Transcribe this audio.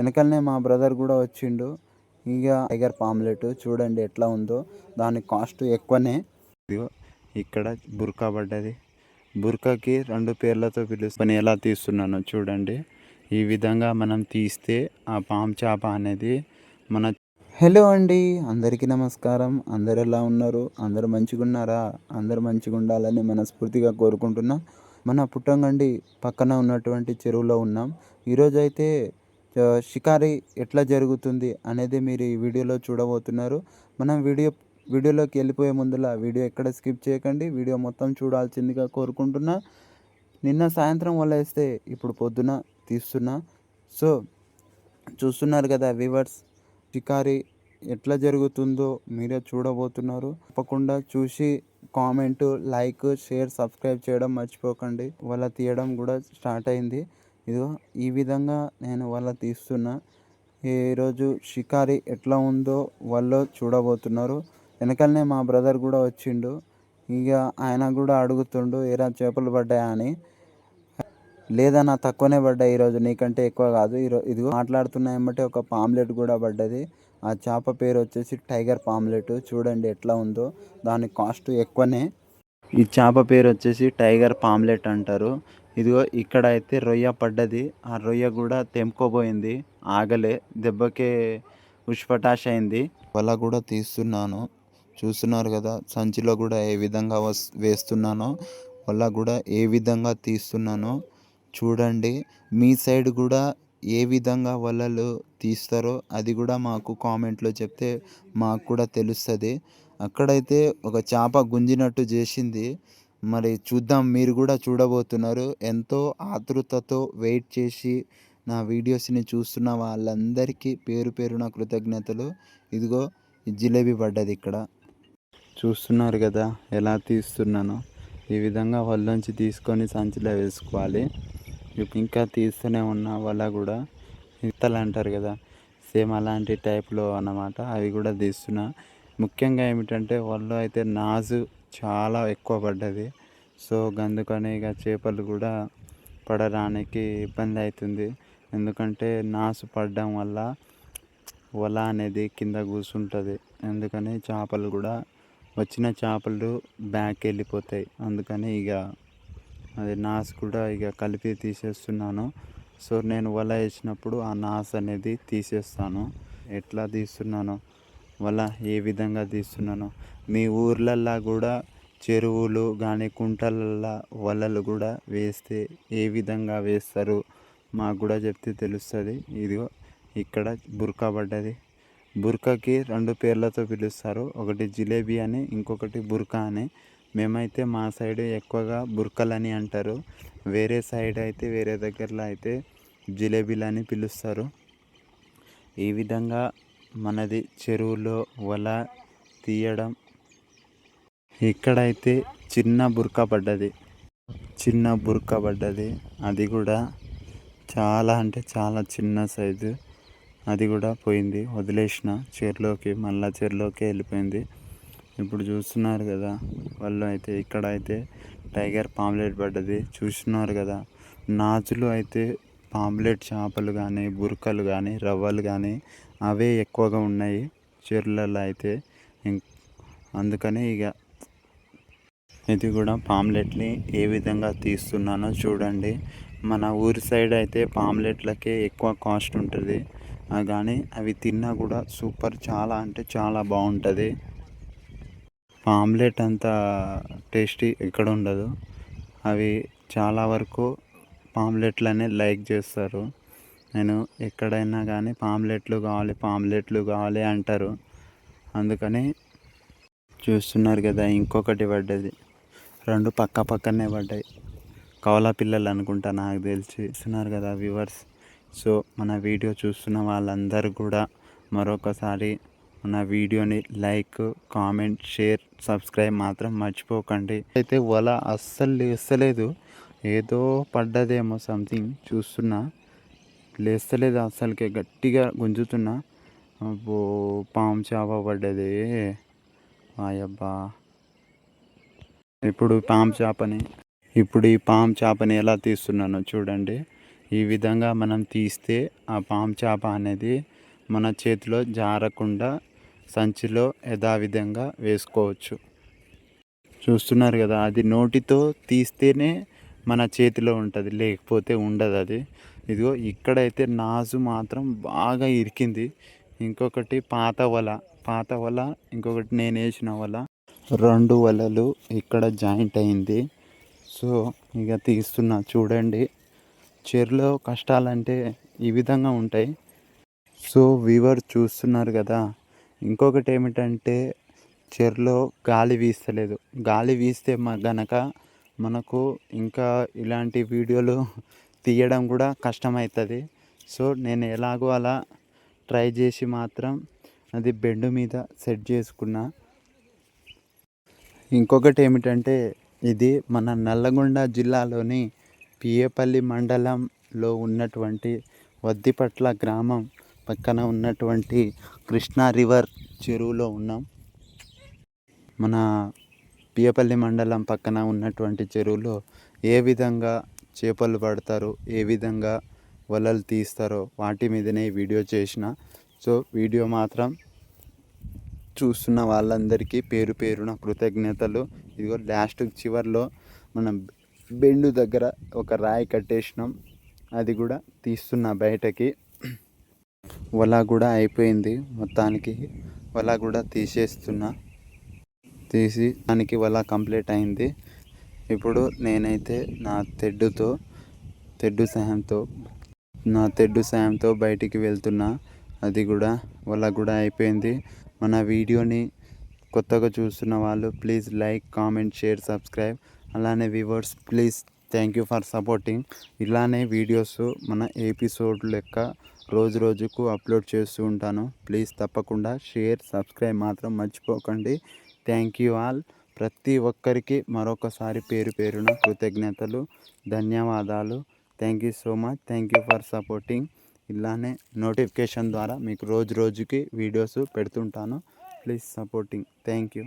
వెనకాలనే మా బ్రదర్ కూడా వచ్చిండు. ఇక టైగర్ పామ్లెట్ చూడండి ఎట్లా ఉందో. దాని కాస్ట్ ఎక్కువనే. ఇక్కడ బుర్కా పడ్డది. బుర్కాకి రెండు పేర్లతో పిలుచుకొని ఎలా తీస్తున్నానో చూడండి. ఈ విధంగా మనం తీస్తే ఆ పాము చేప అనేది మన హలో అండి అందరికీ నమస్కారం. అందరు ఎలా ఉన్నారు? అందరు మంచిగా ఉన్నారా? అందరు మంచిగా ఉండాలని మనస్ఫూర్తిగా కోరుకుంటున్నా. మన పుట్టంగండి పక్కన ఉన్నటువంటి చెరువులో ఉన్నాం. ఈరోజు అయితే ఆ, షికారి ఎట్లా జరుగుతుంది అనేది మీరు ఈ వీడియోలో చూడబోతున్నారు. మనం వీడియో వీడియోలోకి వెళ్ళిపోయే ముందులా వీడియో ఎక్కడ స్కిప్ చేయకండి. వీడియో మొత్తం చూడాల్సిందిగా కోరుకుంటున్నా. నిన్న సాయంత్రం వల్ల వేస్తే ఇప్పుడు పొద్దున తీస్తున్నా. సో చూస్తున్నారు కదా వివర్స్ షికారి ఎట్లా జరుగుతుందో మీరే చూడబోతున్నారు. తప్పకుండా చూసి కామెంట్ లైక్ షేర్ సబ్స్క్రైబ్ చేయడం మర్చిపోకండి. వాళ్ళ తీయడం కూడా స్టార్ట్ అయింది. ఇదిగో ఈ విధంగా నేను వాళ్ళ తీస్తున్నా ఈరోజు షికారి ఎట్లా ఉందో వాళ్ళు చూడబోతున్నారు. వెనకాలనే మా బ్రదర్ కూడా వచ్చిండు. ఇక ఆయన కూడా అడుగుతుండు ఏరా చేపలు పడ్డాయా అని? లేదన్నా తక్కువనే పడ్డాయి ఈరోజు నీకంటే ఎక్కువ కాదు. ఈరోజు ఇదిగో మాట్లాడుతున్న ఏమంటే ఒక పామ్లెట్ కూడా పడ్డది. ఆ చేప పేరు వచ్చేసి టైగర్ పామ్లెట్ చూడండి ఎట్లా ఉందో దాని కాస్ట్ ఎక్కువనే. ఈ చేప పేరు వచ్చేసి టైగర్ పామ్లెట్ అంటారు. ఇదిగో ఇక్కడ అయితే రొయ్య పడ్డది. ఆ రొయ్య కూడా తెంపుకోబోయింది. ఆగలే దెబ్బకే ఉష్పటాష్ అయింది వల కూడా తీస్తున్నాను. చూస్తున్నారు కదా సంచిలో కూడా ఏ విధంగా వస్ వేస్తున్నానో వల్ల కూడా ఏ విధంగా తీస్తున్నానో చూడండి. మీ సైడ్ కూడా ఏ విధంగా వలలు తీస్తారో అది కూడా మాకు కామెంట్లో చెప్తే మాకు కూడా తెలుస్తుంది. అక్కడైతే ఒక చేప గుంజినట్టు చేసింది. మరి చూద్దాం మీరు కూడా చూడబోతున్నారు. ఎంతో ఆతృతతో వెయిట్ చేసి నా వీడియోస్ని చూస్తున్న వాళ్ళందరికీ పేరు పేరున కృతజ్ఞతలు. ఇదిగో జిలేబీ పడ్డది ఇక్కడ. చూస్తున్నారు కదా ఎలా తీస్తున్నానో. ఈ విధంగా వాళ్ళలోంచి తీసుకొని సంచిలో వేసుకోవాలి. ఇంకా తీస్తూనే ఉన్న వల్ల కూడా. ఇత్తలు అంటారు కదా సేమ్ అలాంటి టైప్లో అన్నమాట. అవి కూడా తీస్తున్నా. ముఖ్యంగా ఏమిటంటే వాళ్ళు అయితే నాజు చాలా ఎక్కువ పడ్డది. సో అందుకని ఇక చేపలు కూడా పడడానికి ఇబ్బంది అవుతుంది ఎందుకంటే నాసు పడడం వల్ల వల అనేది కింద కూర్చుంటుంది అందుకని చేపలు కూడా వచ్చిన చేపలు బ్యాక్ వెళ్ళిపోతాయి. అందుకని ఇక అది నాసు కూడా ఇక కలిపి తీసేస్తున్నాను. సో నేను వల వేసినప్పుడు ఆ నాసు అనేది తీసేస్తాను. ఎట్లా తీస్తున్నాను వల ఏ విధంగా తీస్తున్నానో. మీ ఊర్లల్లో కూడా చెరువులు కానీ కుంటలల్లో వలలు కూడా వేస్తే ఏ విధంగా వేస్తారు మాకు కూడా చెప్తే తెలుస్తుంది. ఇదిగో ఇక్కడ బుర్కా పడ్డది. బుర్కాకి రెండు పేర్లతో పిలుస్తారు. ఒకటి జిలేబీ అని ఇంకొకటి బుర్కా అని. మేమైతే మా సైడ్ ఎక్కువగా బుర్కలని అంటారు. వేరే సైడ్ అయితే వేరే దగ్గరలో అయితే జిలేబీలు అని పిలుస్తారు. ఈ విధంగా మనది చెరువులో వల తీయడం. ఇక్కడైతే చిన్న బురక పడ్డది. చిన్న బురక పడ్డది. అది కూడా చాలా అంటే చాలా చిన్న సైజు. అది కూడా పోయింది. వదిలేసిన చెరులోకి మళ్ళా చెరులోకి వెళ్ళిపోయింది. ఇప్పుడు చూస్తున్నారు కదా వాళ్ళు అయితే ఇక్కడ అయితే టైగర్ పాంప్లెట్ పడ్డది. చూస్తున్నారు కదా నాచులు అయితే పామ్లెట్ చేపలు కానీ బురకలు కానీ రవ్వలు కానీ అవే ఎక్కువగా ఉన్నాయి చెరువులలో అయితే. ఇం- ఇక ఇది కూడా పామ్లెట్ని ఏ విధంగా తీస్తున్నానో చూడండి. మన ఊరి సైడ్ అయితే పామ్లెట్లకే ఎక్కువ కాస్ట్ ఉంటుంది. కానీ అవి తిన్నా కూడా సూపర్ చాలా అంటే చాలా బాగుంటుంది. పామ్లెట్ అంత టేస్టీ ఎక్కడ ఉండదు. అవి చాలా వరకు పామ్లెట్లనే లైక్ చేస్తారు. నేను ఎక్కడైనా కానీ పామ్లెట్లు కావాలి పామ్లెట్లు కావాలి అంటారు. అందుకని చూస్తున్నారు కదా ఇంకొకటి పడ్డది. రెండు పక్క పక్కనే పడ్డాయి. కవల పిల్లలు అనుకుంటా నాకు తెలిసి ఇస్తున్నారు కదా వ్యూవర్స్ సో మన వీడియో చూస్తున్న వాళ్ళందరూ కూడా మరొకసారి మన వీడియోని లైక్ కామెంట్ షేర్ సబ్స్క్రైబ్ మాత్రం మర్చిపోకండి. అయితే వల అస్సలు లేస్తలేదు. ఏదో పడ్డదేమో సంథింగ్ చూస్తున్నా. లేస్తలేదు అసలుకే గట్టిగా గుంజుతున్నా. అబ్బో పాము చేప పడ్డది. ఆయబ్బా ఇప్పుడు పాము చేపని ఇప్పుడు ఈ పాము చేపని ఎలా తీస్తున్నానో చూడండి. ఈ విధంగా మనం తీస్తే ఆ పాము చేప అనేది మన చేతిలో జారకుండా సంచిలో యథావిధంగా వేసుకోవచ్చు. చూస్తున్నారు కదా అది నోటితో తీస్తేనే మన చేతిలో ఉంటుంది లేకపోతే ఉండదు అది. ఇదిగో ఇక్కడైతే నాజు మాత్రం బాగా ఇరికింది. ఇంకొకటి పాత వల. పాత వల ఇంకొకటి నేను వేసిన వల. రెండు వలలు ఇక్కడ జాయింట్ అయింది. సో ఇక తీస్తున్నా చూడండి. చెరులో కష్టాలంటే ఈ విధంగా ఉంటాయి. సో వీవర్ చూస్తున్నారు కదా. ఇంకొకటి ఏమిటంటే చెరులో గాలి వీస్తలేదు. గాలి వీస్తే మ గనక మనకు ఇంకా ఇలాంటి వీడియోలు తీయడం కూడా కష్టమవుతుంది సో నేను ఎలాగో అలా ట్రై చేసి మాత్రం అది బెండ్ మీద సెట్ చేసుకున్నా. ఇంకొకటి ఏమిటంటే ఇది మన నల్లగొండ జిల్లాలోని పిఏపల్లి మండలంలో ఉన్నటువంటి వద్దిపట్ల గ్రామం పక్కన ఉన్నటువంటి కృష్ణా రివర్ చెరువులో ఉన్నాం. మన పియపల్లి మండలం పక్కన ఉన్నటువంటి చెరువులో ఏ విధంగా చేపలు పడతారో ఏ విధంగా వలలు తీస్తారో వాటి మీదనే వీడియో చేసిన. సో వీడియో మాత్రం చూస్తున్న వాళ్ళందరికీ పేరు పేరున కృతజ్ఞతలు. ఇదిగో లాస్ట్ చివర్లో మనం బెండు దగ్గర ఒక రాయి కట్టేసినాం. అది కూడా తీస్తున్నా బయటకి. వల కూడా అయిపోయింది మొత్తానికి. వల కూడా తీసేస్తున్నా. తీసి దానికి వల కంప్లీట్ అయింది. ఇప్పుడు నేనైతే నా తెడ్డుతో తెడ్డు సాయంతో నా తెడ్డు సాయంతో బయటికి వెళ్తున్నా. అది కూడా వాళ్ళకు కూడా అయిపోయింది. మన వీడియోని కొత్తగా చూస్తున్న వాళ్ళు please like comment share subscribe. అలానే viewers please thank you for supporting. ఇలానే వీడియోస్ మన ఎపిసోడ్ లెక్క రోజు రోజుకు అప్లోడ్ చేస్తూ ఉంటాను. ప్లీజ్ తప్పకుండా షేర్ సబ్స్క్రైబ్ మాత్రం మర్చిపోకండి. Thank you all. ప్రతి ఒక్కరికి మరొకసారి పేరు పేరున కృతజ్ఞతలు ధన్యవాదాలు. Thank you so much thank you for supporting ఇలానే నోటిఫికేషన్ ద్వారా మీకు రోజు రోజుకి videos పెడుతుంటాను. Please supporting thank you